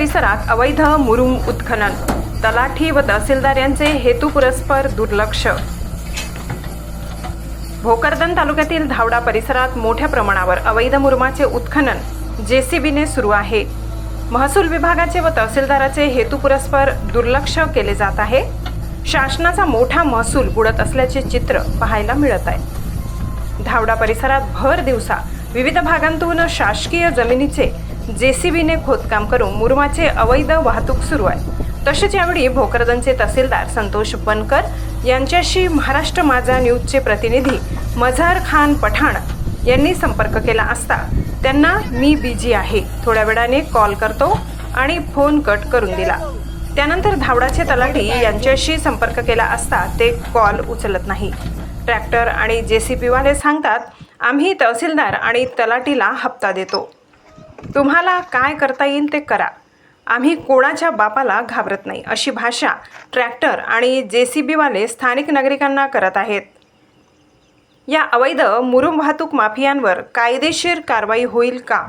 परिसरात अवैध मुरुम उत्खनन तलाठी व तहसीलदार यांचे हेतुपुरस्पर दुर्लक्ष. भोकरदन तालुक्यातील धावडा परिसरात मोठ्या प्रमाणावर अवैध मुरुमाचे उत्खनन जेसीबीने सुरू आहे. महसूल विभागाचे व तहसीलदाराचे हेतुपुरस्पर दुर्लक्ष केले जात आहे. शासनाचा मोठा महसूल बुडत असल्याचे चित्र पाहायला मिळत आहे. धावडा परिसरात भर दिवसा विविध भागांतून शासकीय जमिनीचे जे सी बीने खोदकाम करून मुरुमाचे अवैध वाहतूक सुरू आहे. तसेच यावेळी भोकरदनचे तहसीलदार संतोष बनकर यांच्याशी महाराष्ट्र माझा न्यूजचे प्रतिनिधी मझहर खान पठाण यांनी संपर्क केला असता त्यांना मी बिझी आहे. थोड्या वेळाने कॉल करतो आणि फोन कट करून दिला. त्यानंतर धावडाचे तलाठी यांच्याशी संपर्क केला असता ते कॉल उचलत नाही. ट्रॅक्टर आणि जे सी पीवाले सांगतात आम्ही तहसीलदार आणि तलाटीला हप्ता देतो. तुम्हाला काय करता येईल ते करा. आम्ही कोणाच्या बापाला घाबरत नाही अशी भाषा ट्रॅक्टर आणि जे सी बीवाले स्थानिक नागरिकांना करत आहेत. या अवैध मुरुम वाहतूक माफियांवर कायदेशीर कारवाई होईल का?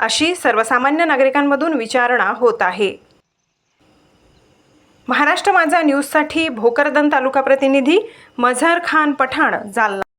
अशी सर्वसामान्य नागरिकांमधून विचारणा होत आहे. महाराष्ट्र माझा न्यूजसाठी भोकरदन तालुका प्रतिनिधी मझहर खान पठाण जालना.